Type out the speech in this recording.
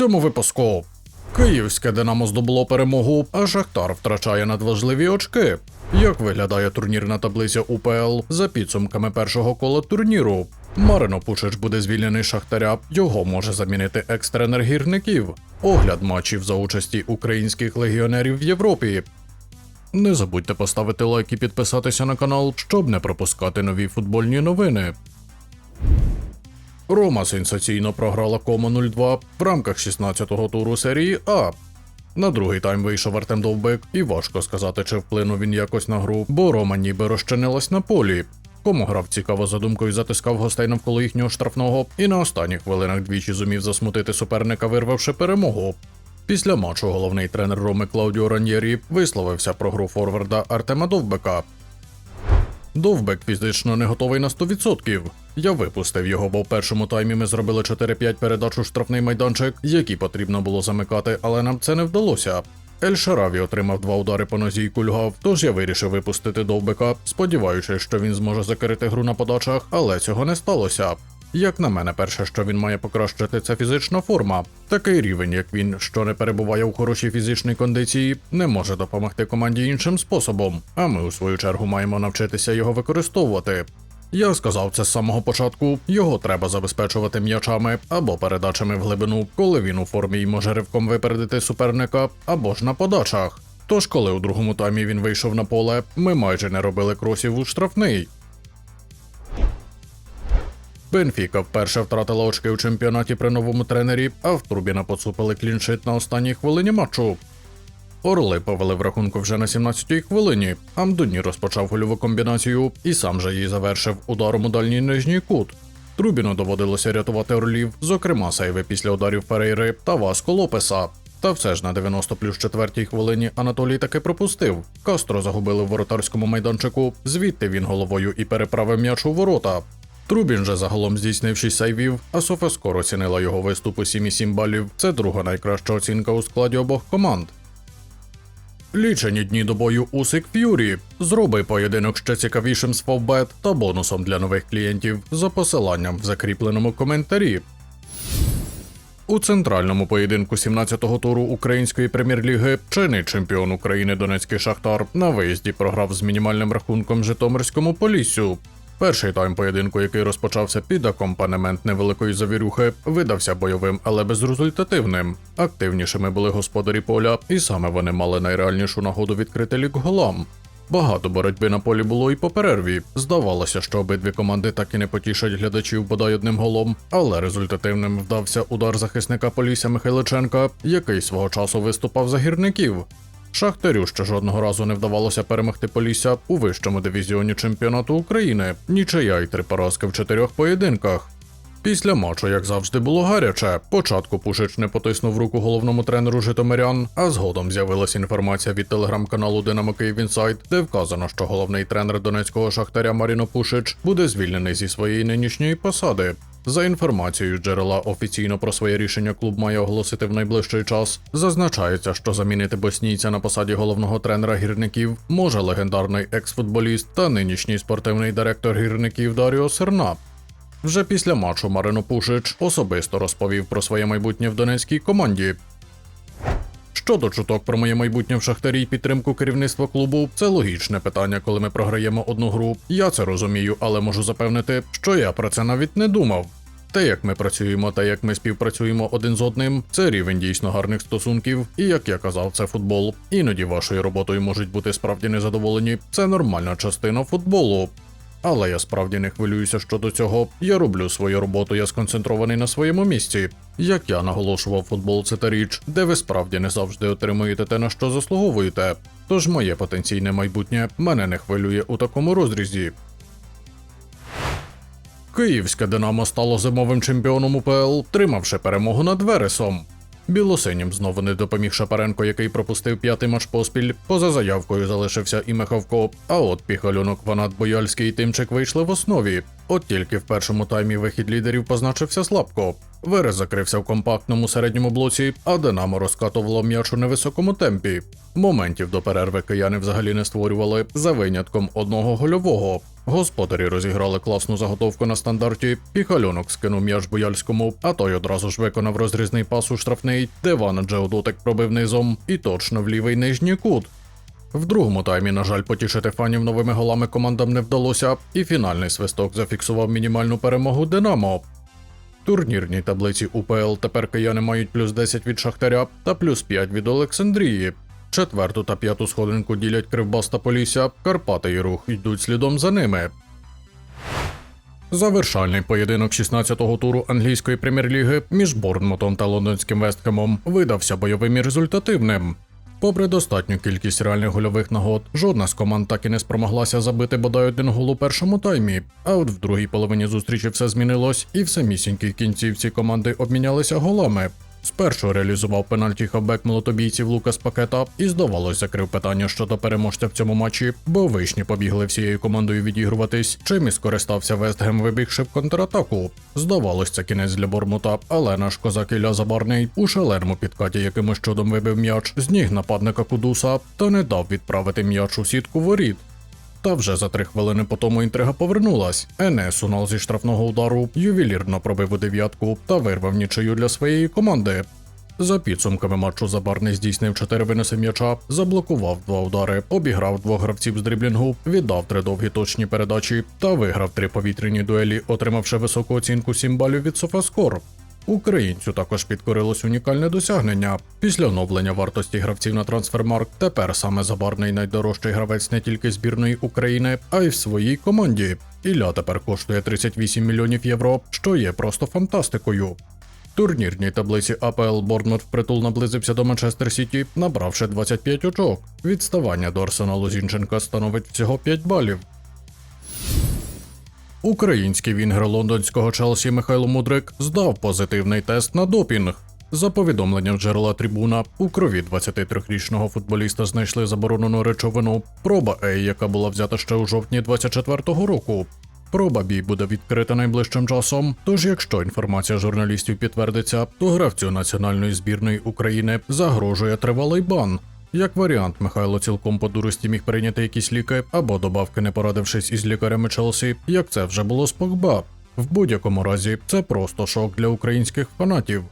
цьому випуску. Київське Динамо здобуло перемогу, а Шахтар втрачає надважливі очки. Як виглядає турнірна таблиця УПЛ за підсумками першого кола турніру? Марино Пушич буде звільнений Шахтаря. Його може замінити екс-тренер гірників. Огляд матчів за участі українських легіонерів в Європі. Не забудьте поставити лайк і підписатися на канал, щоб не пропускати нові футбольні новини. Рома сенсаційно програла Комо 0-2 в рамках 16-го туру серії А. На другий тайм вийшов Артем Довбик, і важко сказати, чи вплинув він якось на гру, бо Рома ніби розчинилась на полі. Кому грав цікаво за думкою затискав гостей навколо їхнього штрафного і на останніх хвилинах двічі зумів засмутити суперника, вирвавши перемогу. Після матчу головний тренер Роми Клаудіо Раньєрі висловився про гру форварда Артема Довбека. Довбек фізично не готовий на 100%. Я випустив його, бо в першому таймі ми зробили 4-5 передач у штрафний майданчик, які потрібно було замикати, але нам це не вдалося. Ель Шараві отримав два удари по нозі і кульгав, тож я вирішив випустити Довбека, сподіваючись, що він зможе закрити гру на подачах, але цього не сталося. Як на мене, перше, що він має покращити, це фізична форма. Такий рівень, як він, що не перебуває у хорошій фізичній кондиції, не може допомогти команді іншим способом. А ми, у свою чергу, маємо навчитися його використовувати. Я сказав це з самого початку. Його треба забезпечувати м'ячами або передачами в глибину, коли він у формі і може ривком випередити суперника, або ж на подачах. Тож, коли у другому таймі він вийшов на поле, ми майже не робили кросів у штрафний. Бенфіка вперше втратила очки у чемпіонаті при новому тренері, а в Турбіна поцупили кліншит на останній хвилині матчу. Орли повели в рахунку вже на 17-й хвилині. Амдуні розпочав гольову комбінацію і сам же її завершив ударом у дальній нижній кут. Трубіну доводилося рятувати орлів, зокрема сейви після ударів Ферейри та Васко Лопеса. Та все ж на 90 плюс четвертій хвилині Анатолій таки пропустив. Кастро загубили в воротарському майданчику, звідти він головою і переправив м'яч у ворота. Трубін же загалом здійснив 6 сейвів, а Софа скоро оцінила його виступ у 7,7 балів. Це друга найкраща оцінка у складі обох команд. Лічені дні до бою Усик Ф'юрі. Зроби поєдинок ще цікавішим з Фовбет та бонусом для нових клієнтів за посиланням в закріпленому коментарі. У центральному поєдинку 17-го туру української прем'єр-ліги чинний чемпіон України Донецький Шахтар на виїзді програв з мінімальним рахунком Житомирському Поліссю. Перший тайм поєдинку, який розпочався під акомпанемент невеликої завірюхи, видався бойовим, але безрезультативним. Активнішими були господарі поля, і саме вони мали найреальнішу нагоду відкрити лік голам. Багато боротьби на полі було і по перерві. Здавалося, що обидві команди так і не потішать глядачів бодай одним голом, але результативним вдався удар захисника Полісся Михайличенка, який свого часу виступав за гірників. Шахтарю ще жодного разу не вдавалося перемогти Полісся у вищому дивізіоні чемпіонату України, нічия й три поразки в чотирьох поєдинках. Після матчу, як завжди, було гаряче. Початку Пушич не потиснув руку головному тренеру Житомирян, а згодом з'явилася інформація від телеграм-каналу Динамо Київ Інсайт, де вказано, що головний тренер донецького шахтаря Маріно Пушич буде звільнений зі своєї нинішньої посади. За інформацією джерела офіційно про своє рішення клуб має оголосити в найближчий час. Зазначається, що замінити боснійця на посаді головного тренера гірників може легендарний екс-футболіст та нинішній спортивний директор гірників Даріо Серна. Вже після матчу Марино Пушич особисто розповів про своє майбутнє в донецькій команді. Щодо чуток про моє майбутнє в шахтарі й підтримку керівництва клубу, це логічне питання, коли ми програємо одну гру. Я це розумію, але можу запевнити, що я про це навіть не думав. Те, як ми працюємо та як ми співпрацюємо один з одним, це рівень дійсно гарних стосунків, і як я казав, це футбол. Іноді вашою роботою можуть бути справді незадоволені. Це нормальна частина футболу. Але я справді не хвилююся щодо цього. Я роблю свою роботу, я сконцентрований на своєму місці. Як я наголошував, футбол це та річ, де ви справді не завжди отримуєте те, на що заслуговуєте. Тож моє потенційне майбутнє мене не хвилює у такому розрізі. Київське Динамо стало зимовим чемпіоном УПЛ, тримавши перемогу над Вересом. Білосинім знову не допоміг Шапаренко, який пропустив п'ятий матч поспіль. Поза заявкою залишився і Михавко. А от піхалюнок Ванат Бояльський і Тимчик вийшли в основі. От тільки в першому таймі вихід лідерів позначився слабко. Верес закрився в компактному середньому блоці, а Динамо розкатувало м'яч у невисокому темпі. Моментів до перерви кияни взагалі не створювали за винятком одного гольового. Господарі розіграли класну заготовку на стандарті, і хальонок скинув м'яч Бояльському, а той одразу ж виконав розрізний пас у штрафний, де Ван Джеодотик пробив низом і точно в лівий нижній кут. В другому таймі, на жаль, потішити фанів новими голами командам не вдалося, і фінальний свисток зафіксував мінімальну перемогу Динамо. Турнірній таблиці УПЛ тепер кияни мають плюс 10 від Шахтаря та плюс 5 від Олександрії. Четверту та п'яту сходинку ділять Кривбас та Полісся, Карпати і Рух йдуть слідом за ними. Завершальний поєдинок 16-го туру англійської прем'єр-ліги між Борнмутом та лондонським Вестхемом видався бойовим і результативним. Попри достатню кількість реальних гольових нагод, жодна з команд так і не спромоглася забити бодай один гол у першому таймі. А от в другій половині зустрічі все змінилось, і в самісінькій кінцівці команди обмінялися голами. Спершу реалізував пенальті хавбек молотобійців Лукас Пакета і, здавалось, закрив питання щодо переможця в цьому матчі, бо вишні побігли всією командою відігруватись, чим і скористався Вестгем, вибігши в контратаку. Здавалось, це кінець для Бормута, але наш козак Ілля Забарний у шаленому підкаті якимось чудом вибив м'яч з ніг нападника Кудуса та не дав відправити м'яч у сітку воріт. Та вже за три хвилини по тому інтрига повернулась. Енес унал зі штрафного удару ювелірно пробив у дев'ятку та вирвав нічию для своєї команди. За підсумками матчу Забарний здійснив чотири винеси м'яча, заблокував два удари, обіграв двох гравців з дріблінгу, віддав три довгі точні передачі та виграв три повітряні дуелі, отримавши високу оцінку 7 балів від Софаскор. Українцю також підкорилось унікальне досягнення. Після оновлення вартості гравців на трансфермарк тепер саме Забарний найдорожчий гравець не тільки збірної України, а й в своїй команді. Ілля тепер коштує 38 мільйонів євро, що є просто фантастикою. Турнірній таблиці АПЛ Борнмут впритул наблизився до Манчестер Сіті, набравши 25 очок. Відставання до Арсеналу Зінченка становить всього 5 балів. Український вінгер лондонського Челсі Михайло Мудрик здав позитивний тест на допінг. За повідомленням джерела трибуна, у крові 23-річного футболіста знайшли заборонену речовину проба А, яка була взята ще у жовтні 24-го року. Проба Бі буде відкрита найближчим часом. Тож, якщо інформація журналістів підтвердиться, то гравцю національної збірної України загрожує тривалий бан. Як варіант, Михайло цілком по дурості міг прийняти якісь ліки або добавки, не порадившись із лікарями Челсі, як це вже було з Погба. В будь-якому разі це просто шок для українських фанатів.